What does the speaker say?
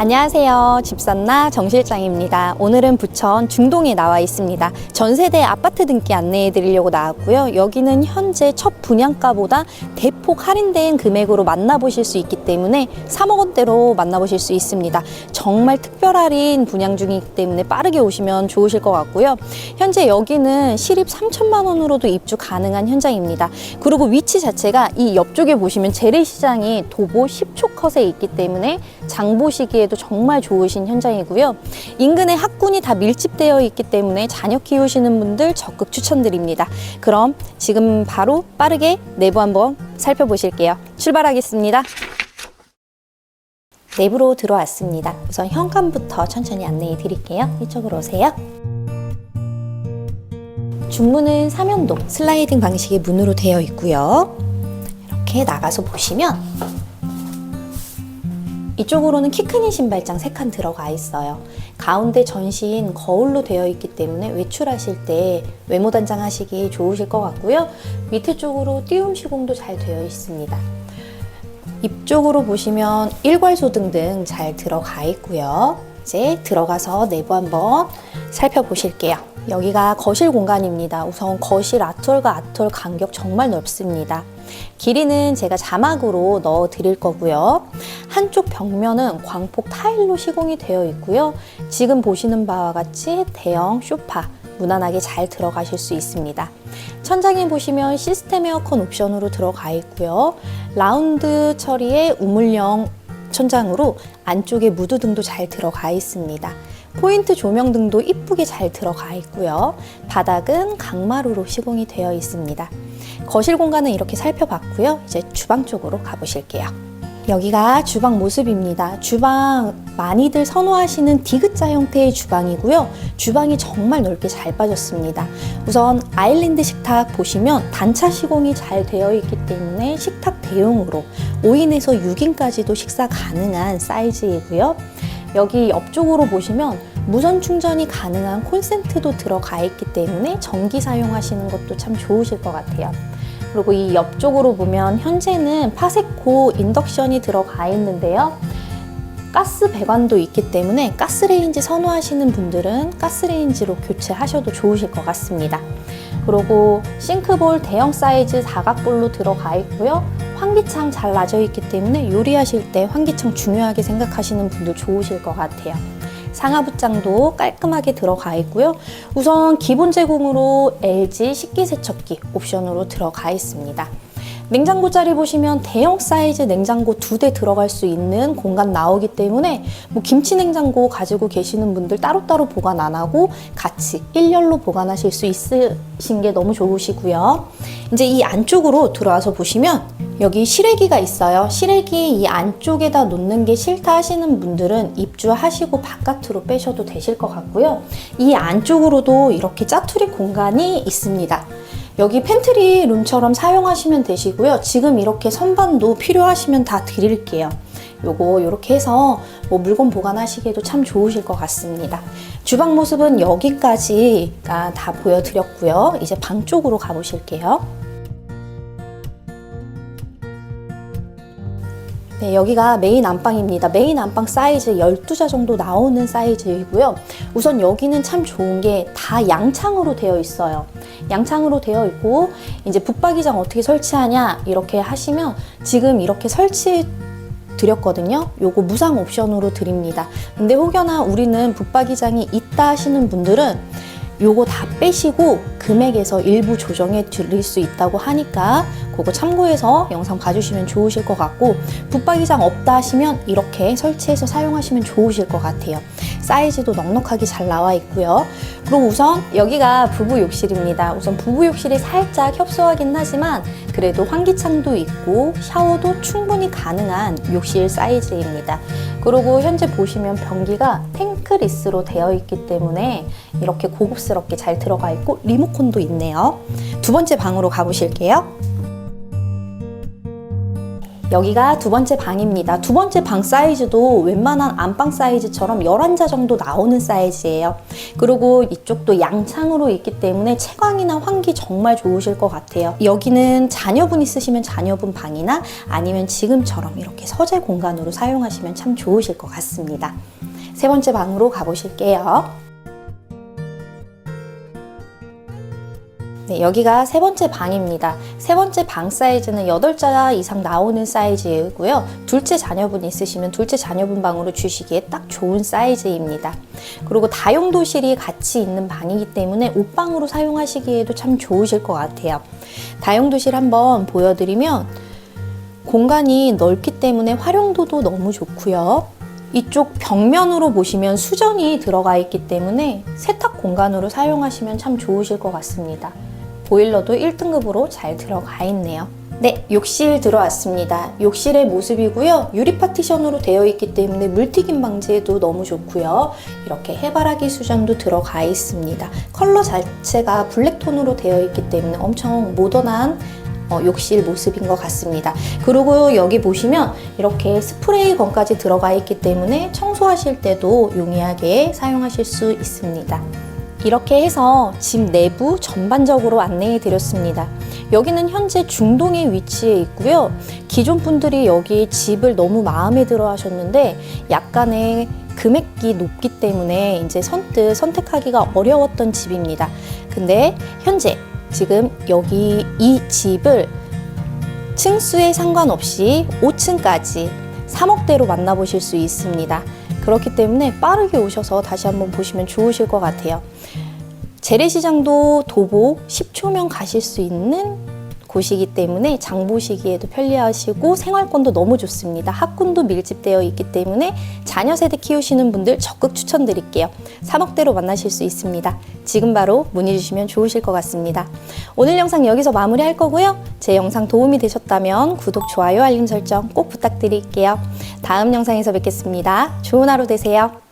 안녕하세요. 집산나 정실장입니다. 오늘은 부천 중동에 나와 있습니다. 전세대 아파트 등기 안내해 드리려고 나왔고요. 여기는 현재 첫 분양가보다 대폭 할인된 금액으로 만나보실 수 있기 때문에 3억 원대로 만나보실 수 있습니다. 정말 특별 할인 분양 중이기 때문에 빠르게 오시면 좋으실 것 같고요. 현재 여기는 시립 3천만 원으로도 입주 가능한 현장입니다. 그리고 위치 자체가 이 옆쪽에 보시면 재래시장이 도보 10초 컷에 있기 때문에 장 보시기에 도 정말 좋으신 현장이고요. 인근에 학군이 다 밀집되어 있기 때문에 자녀 키우시는 분들 적극 추천드립니다. 그럼 지금 바로 빠르게 내부 한번 살펴보실게요. 출발하겠습니다. 내부로 들어왔습니다. 우선 현관부터 천천히 안내해 드릴게요. 이쪽으로 오세요. 중문은 삼연동 슬라이딩 방식의 문으로 되어 있고요. 이렇게 나가서 보시면 이쪽으로는 키 크는 신발장 3칸 들어가 있어요. 가운데 전신 거울로 되어 있기 때문에 외출하실 때 외모 단장하시기 좋으실 것 같고요. 밑에 쪽으로 띄움 시공도 잘 되어 있습니다. 입쪽으로 보시면 일괄 소 등 등 잘 들어가 있고요. 이제 들어가서 내부 한번 살펴보실게요. 여기가 거실 공간입니다. 우선 거실 아톨과 아톨 간격 정말 넓습니다. 길이는 제가 자막으로 넣어 드릴 거고요. 한쪽 벽면은 광폭 타일로 시공이 되어 있고요. 지금 보시는 바와 같이 대형 쇼파 무난하게 잘 들어가실 수 있습니다. 천장에 보시면 시스템 에어컨 옵션으로 들어가 있고요. 라운드 처리의 우물형 천장으로 안쪽에 무드 등도 잘 들어가 있습니다. 포인트 조명 등도 이쁘게 잘 들어가 있고요. 바닥은 강마루로 시공이 되어 있습니다. 거실 공간은 이렇게 살펴봤고요. 이제 주방 쪽으로 가보실게요. 여기가 주방 모습입니다. 주방 많이들 선호하시는 디귿자 형태의 주방이고요. 주방이 정말 넓게 잘 빠졌습니다. 우선 아일랜드 식탁 보시면 단차 시공이 잘 되어 있기 때문에 식탁 대용으로 5인에서 6인까지도 식사 가능한 사이즈이고요. 여기 옆쪽으로 보시면 무선 충전이 가능한 콘센트도 들어가 있기 때문에 전기 사용하시는 것도 참 좋으실 것 같아요. 그리고 이 옆쪽으로 보면 현재는 파세코 인덕션이 들어가 있는데요. 가스 배관도 있기 때문에 가스레인지 선호하시는 분들은 가스레인지로 교체하셔도 좋으실 것 같습니다. 그리고 싱크볼 대형 사이즈 사각볼로 들어가 있고요. 환기창 잘 놔져 있기 때문에 요리하실 때 환기창 중요하게 생각하시는 분들 좋으실 것 같아요. 상하부장도 깔끔하게 들어가 있고요. 우선 기본 제공으로 LG 식기세척기 옵션으로 들어가 있습니다. 냉장고 자리 보시면 대형 사이즈 냉장고 두 대 들어갈 수 있는 공간 나오기 때문에 뭐 김치 냉장고 가지고 계시는 분들 따로따로 보관 안 하고 같이 일렬로 보관하실 수 있으신 게 너무 좋으시고요. 이제 이 안쪽으로 들어와서 보시면 여기 실외기가 있어요. 실외기 이 안쪽에다 놓는 게 싫다 하시는 분들은 입주하시고 바깥으로 빼셔도 되실 것 같고요. 이 안쪽으로도 이렇게 짜투리 공간이 있습니다. 여기 팬트리 룸처럼 사용하시면 되시고요. 지금 이렇게 선반도 필요하시면 다 드릴게요. 요거 이렇게 해서 뭐 물건 보관하시기에도 참 좋으실 것 같습니다. 주방 모습은 여기까지가 다 보여드렸고요. 이제 방 쪽으로 가보실게요. 네, 여기가 메인 안방입니다. 메인 안방 사이즈 12자 정도 나오는 사이즈이고요. 우선 여기는 참 좋은 게 다 양창으로 되어 있어요. 양창으로 되어 있고 이제 붙박이장 어떻게 설치하냐 이렇게 하시면 지금 이렇게 설치 드렸거든요. 요거 무상 옵션으로 드립니다. 근데 혹여나 우리는 붙박이장이 있다 하시는 분들은 요거 다 빼시고 금액에서 일부 조정해 드릴 수 있다고 하니까 그거 참고해서 영상 봐주시면 좋으실 것 같고 붙박이장 없다 하시면 이렇게 설치해서 사용하시면 좋으실 것 같아요. 사이즈도 넉넉하게 잘 나와 있고요. 그리고 우선 여기가 부부 욕실입니다. 우선 부부 욕실이 살짝 협소하긴 하지만 그래도 환기창도 있고 샤워도 충분히 가능한 욕실 사이즈입니다. 그리고 현재 보시면 변기가 탱크리스로 되어 있기 때문에 이렇게 고급스럽게 잘 들어가 있고 리모컨도 있네요. 두 번째 방으로 가보실게요. 여기가 두 번째 방입니다. 두 번째 방 사이즈도 웬만한 안방 사이즈처럼 11자 정도 나오는 사이즈예요. 그리고 이쪽도 양창으로 있기 때문에 채광이나 환기 정말 좋으실 것 같아요. 여기는 자녀분 있으시면 자녀분 방이나 아니면 지금처럼 이렇게 서재 공간으로 사용하시면 참 좋으실 것 같습니다. 세 번째 방으로 가보실게요. 네, 여기가 세 번째 방입니다. 세 번째 방 사이즈는 8자 이상 나오는 사이즈이고요. 둘째 자녀분 있으시면 둘째 자녀분 방으로 주시기에 딱 좋은 사이즈입니다. 그리고 다용도실이 같이 있는 방이기 때문에 옷방으로 사용하시기에도 참 좋으실 것 같아요. 다용도실 한번 보여드리면 공간이 넓기 때문에 활용도도 너무 좋고요. 이쪽 벽면으로 보시면 수전이 들어가 있기 때문에 세탁 공간으로 사용하시면 참 좋으실 것 같습니다. 보일러도 1등급으로 잘 들어가 있네요. 네, 욕실 들어왔습니다. 욕실의 모습이고요. 유리 파티션으로 되어 있기 때문에 물튀김 방지에도 너무 좋고요. 이렇게 해바라기 수전도 들어가 있습니다. 컬러 자체가 블랙톤으로 되어 있기 때문에 엄청 모던한 어, 욕실 모습인 것 같습니다. 그리고 여기 보시면 이렇게 스프레이 건까지 들어가 있기 때문에 청소하실 때도 용이하게 사용하실 수 있습니다. 이렇게 해서 집 내부 전반적으로 안내해 드렸습니다. 여기는 현재 중동에 위치해 있고요. 기존 분들이 여기 집을 너무 마음에 들어 하셨는데 약간의 금액이 높기 때문에 이제 선뜻 선택하기가 어려웠던 집입니다. 근데 현재 지금 여기 이 집을 층수에 상관없이 5층까지 3억대로 만나보실 수 있습니다. 그렇기 때문에 빠르게 오셔서 다시 한번 보시면 좋으실 것 같아요. 재래시장도 도보 10초면 가실 수 있는 곳이기 때문에 장 보시기에도 편리하시고 생활권도 너무 좋습니다. 학군도 밀집되어 있기 때문에 자녀 세대 키우시는 분들 적극 추천드릴게요. 3억대로 만나실 수 있습니다. 지금 바로 문의 주시면 좋으실 것 같습니다. 오늘 영상 여기서 마무리할 거고요. 제 영상 도움이 되셨다면 구독, 좋아요, 알림 설정 꼭 부탁드릴게요. 다음 영상에서 뵙겠습니다. 좋은 하루 되세요.